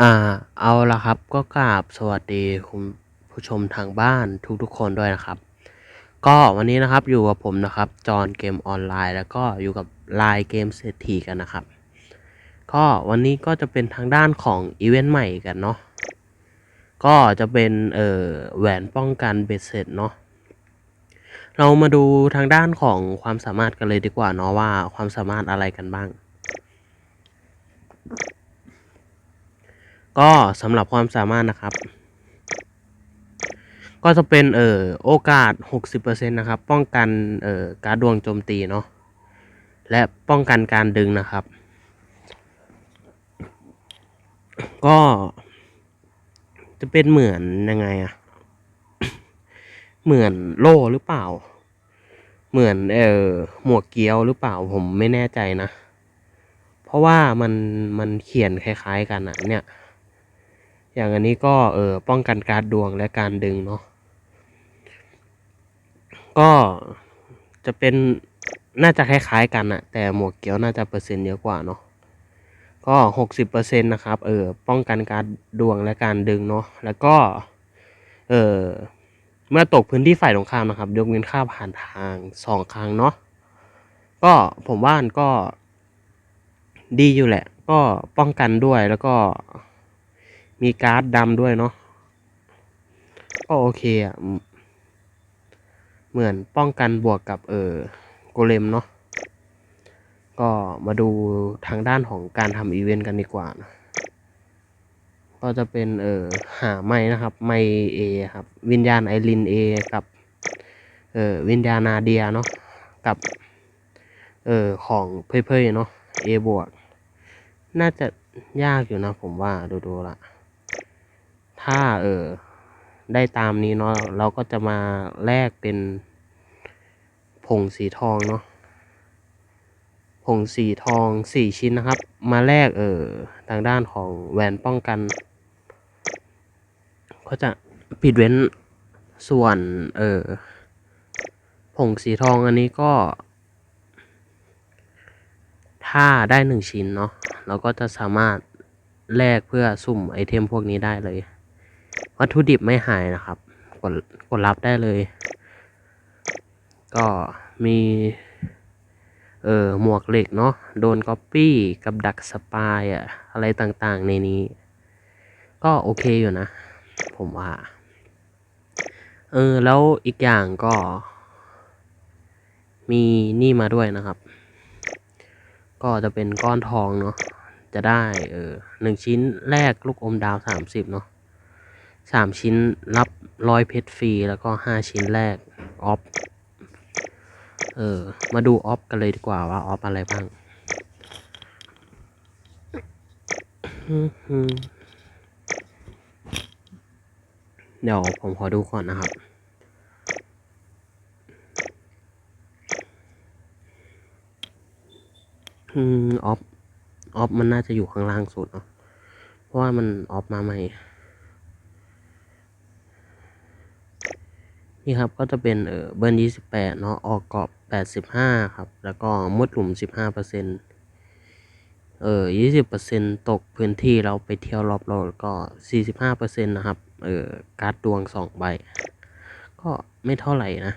อ่า เอาละครับ ก็กราบสวัสดีคุณผู้ชมทางบ้านทุกๆคนด้วยนะครับ ก็วันนี้นะครับอยู่กับผมนะครับจอนเกมออนไลน์ แล้วก็อยู่กับไลน์เกมเศรษฐีกันนะครับ ก็วันนี้ก็จะเป็นทางด้านของอีเวนต์ใหม่กันเนาะก็จะเป็นเอ่อแหวนป้องกันเบ็ดเสร็จเนาะเรามาดูทางด้านของความสามารถกันเลยดีกว่าเนาะว่าความสามารถอะไรกันบ้าง ก็สำหรับความสามารถนะครับ ก็จะเป็นเอ่อโอกาส 60%นะครับ ป้องกันเอ่อการดวงโจมตีเนาะและป้องกันการดึงนะครับ ก็จะเป็นเหมือนยังไงอะเหมือนโล่หรือเปล่า เหมือนเอ่อหมวกเกี้ยวหรือเปล่าผมไม่แน่ใจนะ เพราะว่ามันมันเขียนคล้าย ๆ กันอะเนี่ย อย่างอันนี้ก็เออป้องกันการดวงและการดึงเนาะก็จะเป็นน่าจะคล้ายๆกันอะแต่หมวกเกี้ยวน่าจะเปอร์เซ็นต์เยอะกว่าเนาะก็หกสิบเปอร์เซ็นต์นะครับเออป้องกันการดวงและการดึงเนาะแล้วก็เออเมื่อตกพื้นที่ฝ่ายตรงข้ามนะครับยกเว้นค่าผ่านทางสองครั้งเนาะก็ผมว่านก็ดีอยู่แหละ ก็ป้องกันด้วยแล้วก็ มีการ์ดดำด้วยเนาะก็โอเคอะ เหมือนป้องกันบวกกับเออโกเลมเนาะ ก็มาดูทางด้านของการทำอีเวนต์กันดีกว่านะก็จะเป็นเออหาไม้นะครับ ไมเอครับ วิญญาณไอรินเอกับเออวิญญาณนาเดียเนาะกับเออของเพ่ยเนาะเอบวก น่าจะยากอยู่นะผมว่าดูๆละ ถ้าเออได้ตามนี้เนาะเราก็จะมาแลกเป็นผงสีทองเนาะผงสีทองสี่ชิ้นนะครับ มาแลกเออทางด้านของแหวนป้องกัน ก็จะปิดเว้นส่วนเออผงสีทองอันนี้ก็ ถ้าได้หนึ่งชิ้นเนาะเราก็จะสามารถแลกเพื่อสุ่มไอเทมพวกนี้ได้เลย วัตถุดิบไม่หายนะครับ กดกดรับได้เลย ก็มี เออหมวกเหล็กเนาะโดนก๊อปปี้กับดักสปายอะอะไรต่างๆในนี้ ก็โอเคอยู่นะ ผมว่า เออ แล้วอีกอย่างก็ มีนี่มาด้วยนะครับ ก็จะเป็นก้อนทองเนาะจะได้เออหนึ่งชิ้นแรกลูกอมดาวสามสิบเนาะ สามชิ้นรับร้อยเพชรฟรี แล้วก็ห้าชิ้นแรกออฟเออ มาดูออฟกันเลยดีกว่าว่าออฟอะไรบ้างเดี๋ยวผมขอดูก่อนนะครับ อืม ออฟ ออฟมันน่าจะอยู่ข้างล่างสุดเนาะ เพราะว่ามันออฟมาใหม่ นี่ครับก็จะเป็นเออเบิร์นยี่สิบแปดเนาะออกกรอบแปดสิบห้าครับแล้วก็มุดหลุมสิบห้าเปอร์เซ็นต์เออยี่สิบเปอร์เซ็นต์ตกพื้นที่เราไปเที่ยวรอบโลกก็สี่สิบห้าเปอร์เซ็นต์นะครับเออการ์ดดวงสองใบ ก็ไม่เท่าไหร่นะ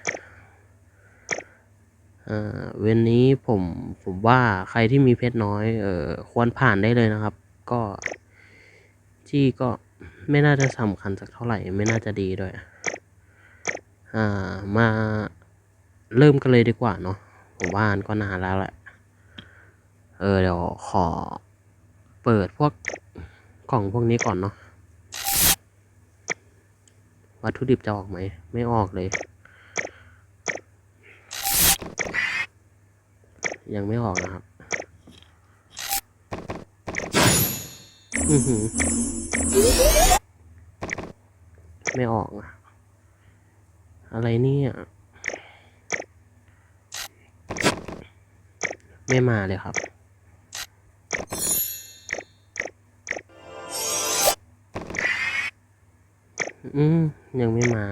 เอ่อเวนนี้ผมผมว่าใครที่มีเพชรน้อยเออควรผ่านได้เลยนะครับ ก็ที่ก็ไม่น่าจะสำคัญสักเท่าไหร่ ไม่น่าจะดีด้วย อ่ามาเริ่มกันเลยดีกว่าเนาะผมว่าก็นานแล้วแหละ เออเดี๋ยวขอเปิดพวกกล่องพวกนี้ก่อนเนาะวัตถุดิบจะออกไหม ไม่ออกเลย ยังไม่ออกนะครับ อือหือ ไม่ออกอะ อะไรเนี่ย ไม่มาเลยครับ อืม ยังไม่มา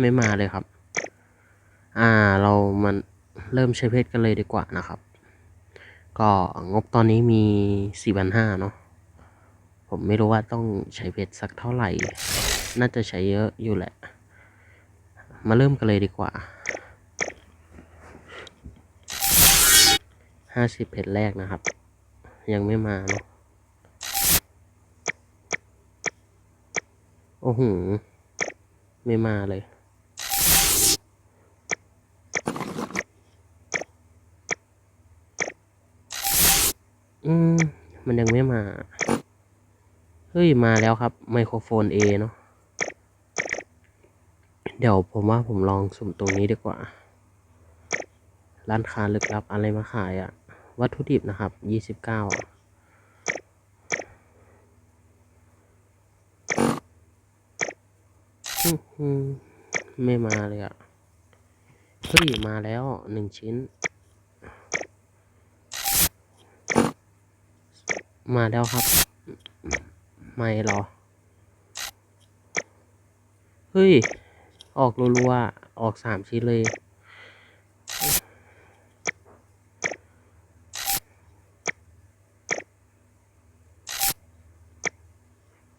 ไม่มาเลยครับ อ่าเรามันเริ่มใช้เพชรกันเลยดีกว่านะครับ ก็งบตอนนี้มีสี่พันห้าเนาะผมไม่รู้ว่าต้องใช้เพชรสักเท่าไหร่ น่าจะใช้เยอะอยู่แหละ มาเริ่มกันเลยดีกว่าห้าสิบเพชรแรกนะครับ ยังไม่มาเนาะโอ้โห ไม่มาเลย อืม มันยังไม่มา เฮ้ย มาแล้วครับ ไมโครโฟน A เนาะ เดี๋ยวผมว่าผมลองสุ่มตรงนี้ดีกว่า ร้านค้าลึกลับอะไรมาขายอะวัตถุดิบนะครับ ยี่สิบเก้าไม่มาเลยอะเฮ้ย มาแล้วหนึ่งชิ้น มาแล้วครับ ไม่หรอ เฮ้ย ออกรัวๆ ออกสามชิ้นเลย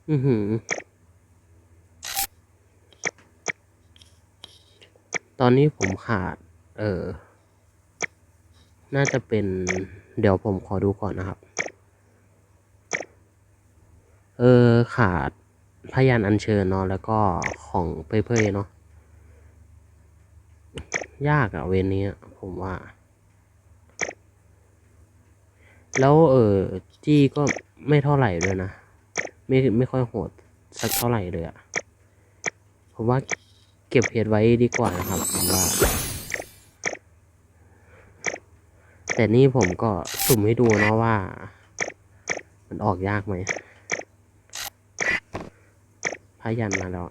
อือหือ ตอนนี้ผมขาด เออ น่าจะเป็น เดี๋ยวผมขอดูก่อนนะครับ เออขาดพยานอัญเชิญเนาะแล้วก็ของเพ่ยๆเนาะยากอะเวนนี้ผมว่า แล้วเออจี้ก็ไม่เท่าไหร่ด้วยนะ ไม่ไม่ค่อยโหดสักเท่าไหร่เลยอะผมว่าเก็บเพจไว้ดีกว่านะครับผมว่า แต่นี่ผมก็สุ่มให้ดูเนาะว่า มันออกยากไหม พายันมาแล้ว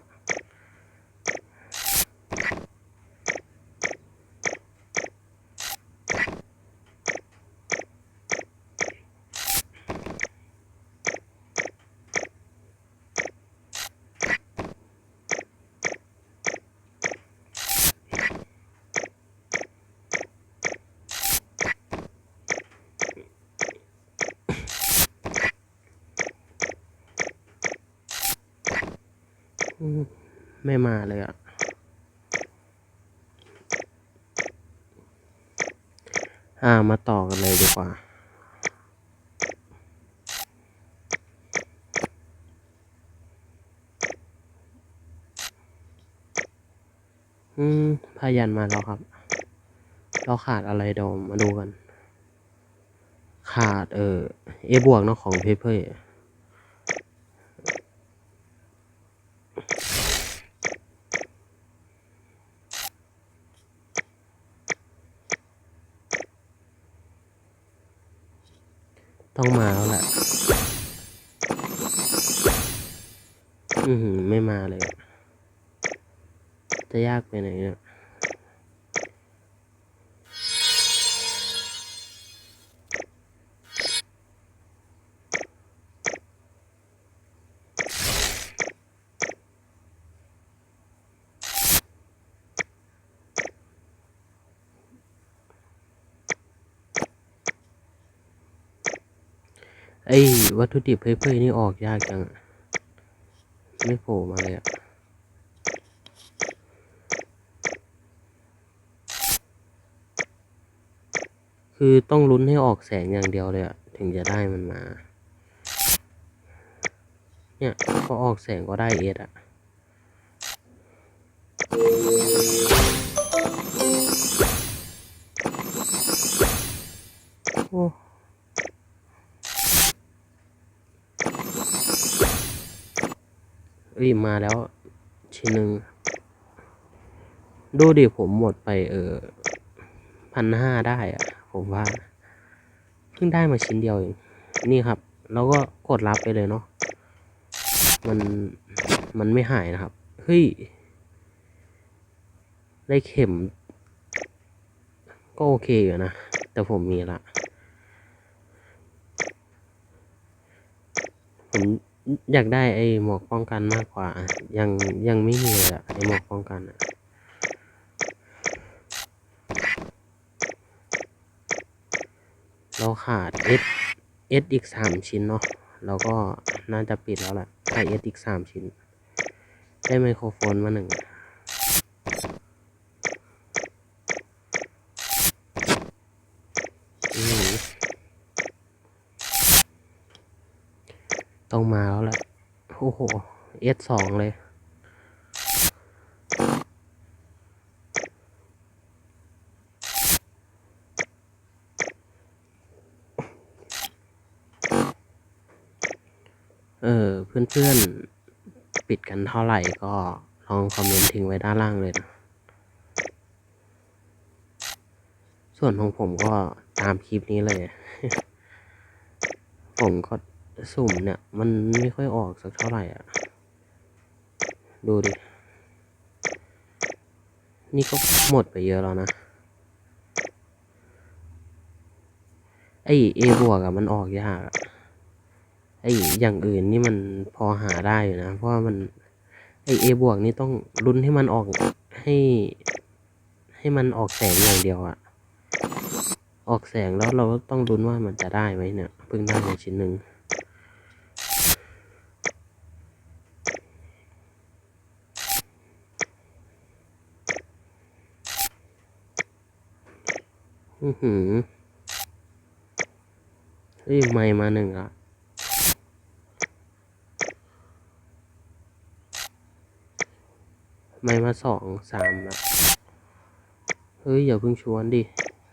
ไม่มาเลยอะอ่ามาต่อกันเลยดีกว่า อืมพายันมาแล้วครับ เราขาดอะไรดี๋ยวมาดูกัน ขาดเออเอบวกเนาะของเพเปอร์ ต้องมา แล้วแหละอือหือไม่มาเลย จะยากไปไหนเนี่ย ไอ้วัตถุดิบเพ่ยๆนี่ออกยากจัง ไม่โผล่มาเลยอะคือต้องลุ้นให้ออกแสงอย่างเดียวเลยอะถึงจะได้มันมา เนี่ยพอออกแสงก็ได้เอสอะโอ้ รีบมาแล้วชิ้นหนึ่งดูดิผมหมดไปเออพันห้าได้อะผมว่า เพิ่งได้มาชิ้นเดียวเอง นี่ครับ แล้วก็กดรับไปเลยเนาะมันมันไม่หายนะครับ เฮ้ย ได้เข็ม ก็โอเคอยู่นะ แต่ผมมีละผม อยากได้ไอ้หมวกป้องกันมากกว่า ยังยังไม่มีเลยอะไอ้หมวกป้องกันอะเราขาดเอสเอสอีกสามชิ้นเนาะเราก็น่าจะปิดแล้วแหละได้ S อีกสามชิ้น ได้ไมโครโฟนมาหนึ่ง อืม ต้องมาแล้วแหละ โอ้โห S สองเลย เออ เพื่อนๆ ปิดกันเท่าไหร่ก็ลองคอมเมนต์ทิ้งไว้ด้านล่างเลยนะ ส่วนของผมก็ตามคลิปนี้เลย ผมก็ สุ่มเนี่ย มันไม่ค่อยออกสักเท่าไหร่อะ ดูดิ นี่ก็หมดไปเยอะแล้วนะ ไอเอบวกอะมันออกยากอะไออย่างอื่นนี่มันพอหาได้อยู่นะ เพราะว่ามัน ไอเอบวกนี่ต้องลุ้นให้มันออกให้ให้มันออกแสงอย่างเดียวอะออกแสงแล้วเราต้องลุ้นว่ามันจะได้ไหมเนี่ยเพิ่งได้มาชิ้นหนึ่ง อือหือเฮ้ยไม่มาหนึ่งละไม่มาสองสามละเฮ้ย อย่าเพิ่งชวนดิ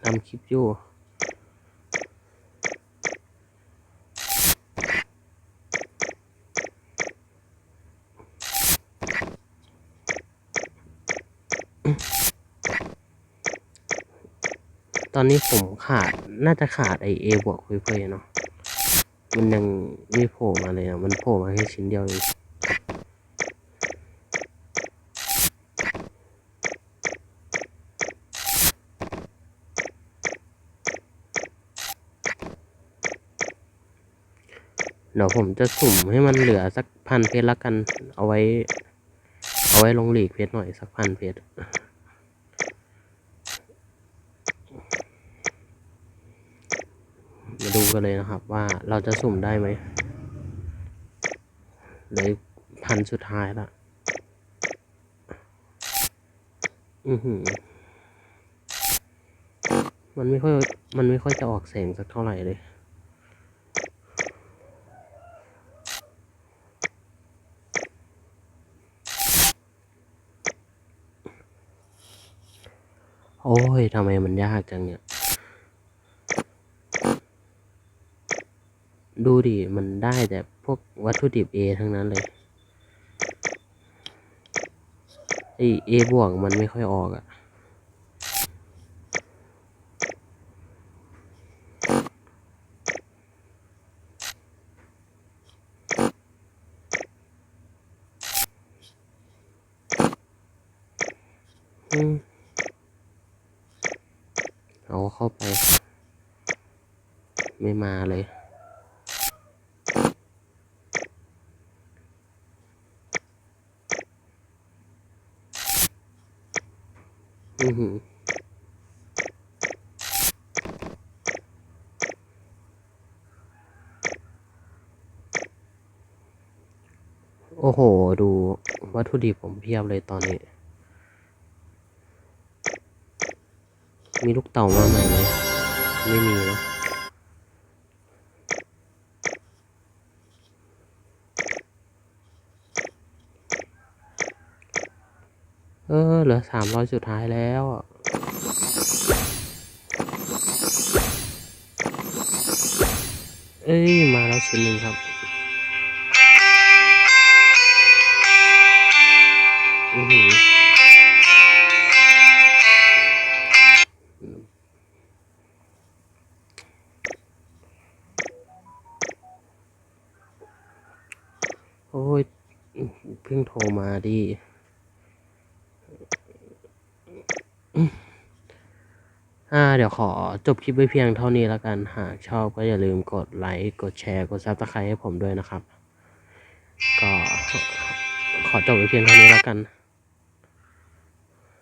ทำคลิปอยู่ อนนี้ผมขาดน่าจะขาดไอเอบวกคุยเฟยเนาะมันยังไม่โผล่มาเลยอะ มันโผล่มาแค่ชิ้นเดียวเองเดี๋ยวผมจะสุ่มให้มันเหลือสักพันเพชรละกัน เอาไว้ เอาไว้ลงหลีกเพชรหน่อยสักพันเพชร มาดูกันเลยนะครับ ว่าเราจะสุ่มได้ไหมเหลยพันสุดท้ายละอือหือ มันไม่ค่อย มันไม่ค่อยจะออกแสงสักเท่าไหร่เลย โอ้ยทำไมมันยากจังเนี่ย ดูดิ มันได้แต่พวกวัตถุดิบ A ทั้งนั้นเลยไอ A บวกมันไม่ค่อยออกอะ่ะอืมเอาเข้าไป ไม่มาเลย อือหือโอ้โห ดูวัตถุดิบผมเพียบเลยตอนนี้ มีลูกเต่ามาใหม่ไหม ไม่มีเนอะ เออ เหลือสามร้อยสุดท้ายแล้วอะเอ้ย มาแล้วชิ้นหนึ่งครับอือหือโอ้ยเพิ่งโทรมาดิ อ่าเดี๋ยวขอจบคลิปไว้เพียงเท่านี้แล้วกัน หากชอบก็อย่าลืมกดไลค์ กดแชร์ กดซับสไครต์ให้ผมด้วยนะครับ ก็ขอจบไว้เพียงเท่านี้แล้วกัน